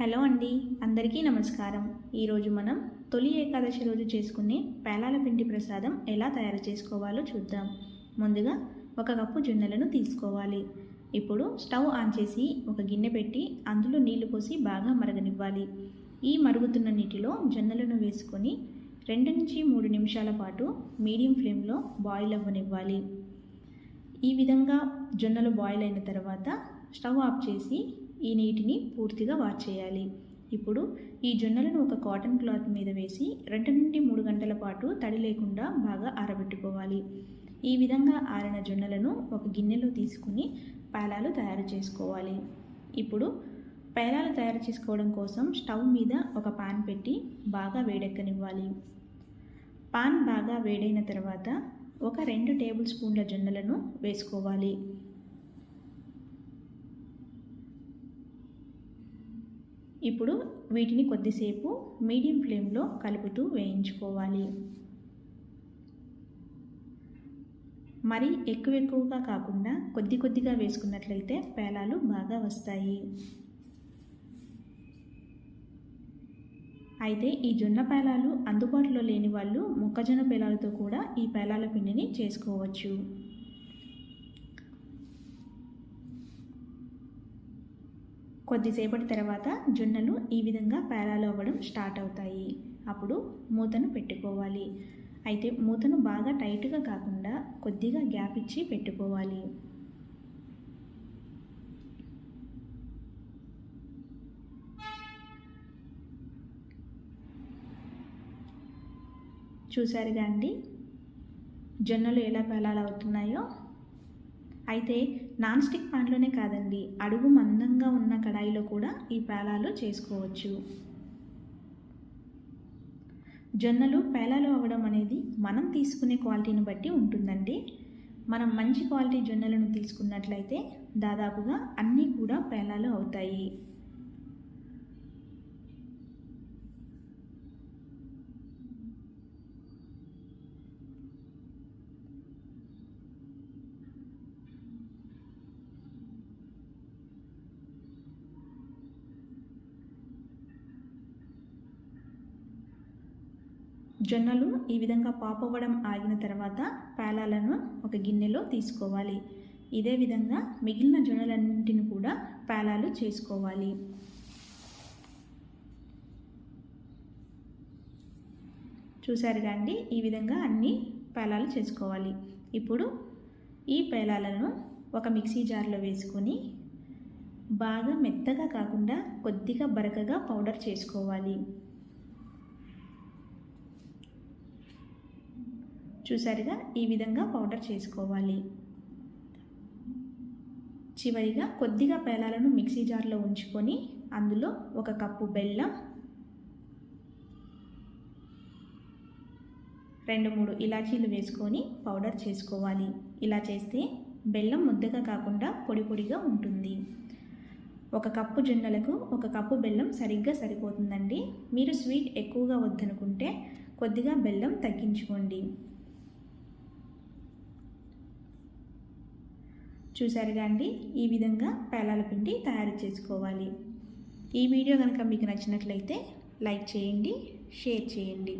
Hello అండి అందరికీ నమస్కారం. ఈరోజు మనం తొలి ఏకాదశి రోజు చేసుకునే పేలాల పిండి ప్రసాదం ఎలా తయారు చేసుకోవాలో చూద్దాం. ముందుగా ఒక కప్పు జొన్నలను తీసుకోవాలి. ఇప్పుడు స్టవ్ ఆన్ చేసి ఒక గిన్నె పెట్టి అందులో నీళ్ళు పోసి బాగా మరగనివ్వాలి. ఈ మరుగుతున్న నీటిలో జొన్నలను వేసుకొని రెండు నుంచి మూడు నిమిషాల పాటు మీడియం ఫ్లేమ్లో బాయిల్ అవ్వనివ్వాలి. ఈ విధంగా జొన్నలు బాయిల్ అయిన తర్వాత స్టవ్ ఆఫ్ చేసి ఈ నీటిని పూర్తిగా వాచేయాలి ఇప్పుడు ఈ జొన్నలను ఒక కాటన్ క్లాత్ మీద వేసి రెండు నుండి మూడు గంటల పాటు తడి లేకుండా బాగా ఆరబెట్టుకోవాలి. ఈ విధంగా ఆరిన జొన్నలను ఒక గిన్నెలో తీసుకుని పేలాలు తయారు చేసుకోవాలి. ఇప్పుడు పేలాలు తయారు చేసుకోవడం కోసం స్టవ్ మీద ఒక పాన్ పెట్టి బాగా వేడెక్కనివ్వాలి. పాన్ బాగా వేడైన తర్వాత ఒక రెండు టేబుల్ స్పూన్ల జొన్నలను వేసుకోవాలి. ఇప్పుడు వీటిని కొద్దిసేపు మీడియం ఫ్లేమ్లో కలుపుతూ వేయించుకోవాలి. మరి ఎక్కువ ఎక్కువగా కాకుండా కొద్ది కొద్దిగా వేసుకున్నట్లయితే పేలాలు బాగా వస్తాయి. అయితే ఈ జొన్న పేలాలు అందుబాటులో లేని వాళ్ళు మొక్కజొన్న పేలాలతో కూడా ఈ పేలాల పిండిని చేసుకోవచ్చు. కొద్దిసేపటి తర్వాత జొన్నలు ఈ విధంగా పేలాలు అవ్వడం స్టార్ట్ అవుతాయి. అప్పుడు మూతను పెట్టుకోవాలి. అయితే మూతను బాగా టైట్గా కాకుండా కొద్దిగా గ్యాప్ ఇచ్చి పెట్టుకోవాలి. చూసారుగా అండి? జొన్నలు ఎలా పేలాలు అవుతున్నాయో? అయితే నాన్ స్టిక్ ప్యాన్లోనే కాదండి అడుగు మందంగా ఉన్న కడాయిలో కూడా ఈ పేలాలు చేసుకోవచ్చు. జొన్నలు పేలాలు అవ్వడం అనేది మనం తీసుకునే క్వాలిటీని బట్టి ఉంటుందండి. మనం మంచి క్వాలిటీ జొన్నలను తీసుకున్నట్లయితే దాదాపుగా అన్నీ కూడా పేలాలు అవుతాయి. జొన్నలు ఈ విధంగా పాప్ అవ్వడం ఆగిన తర్వాత పేలాలను ఒక గిన్నెలో తీసుకోవాలి. ఇదే విధంగా మిగిలిన జొన్నలన్నింటిని కూడా పేలాలు చేసుకోవాలి. చూసారుగా అండి ఈ విధంగా అన్ని పేలాలు చేసుకోవాలి. ఇప్పుడు ఈ పేలాలను ఒక మిక్సీ జార్లో వేసుకొని బాగా మెత్తగా కాకుండా కొద్దిగా బరకగా పౌడర్ చేసుకోవాలి. చూసారుగా? ఈ విధంగా పౌడర్ చేసుకోవాలి. చివరిగా కొద్దిగా పేలాలను మిక్సీ జార్లో ఉంచుకొని అందులో ఒక కప్పు బెల్లం రెండు మూడు ఇలాచీలు వేసుకొని పౌడర్ చేసుకోవాలి. ఇలా చేస్తే బెల్లం ముద్దగా కాకుండా పొడి పొడిగా ఉంటుంది. ఒక కప్పు జొన్నలకు ఒక కప్పు బెల్లం సరిగ్గా సరిపోతుందండి. మీరు స్వీట్ ఎక్కువగా వద్దనుకుంటే కొద్దిగా బెల్లం తగ్గించుకోండి. చూసారుగా అండి ఈ విధంగా పేలాల పిండి తయారు చేసుకోవాలి. ఈ వీడియో కనుక మీకు నచ్చినట్లయితే లైక్ చేయండి షేర్ చేయండి.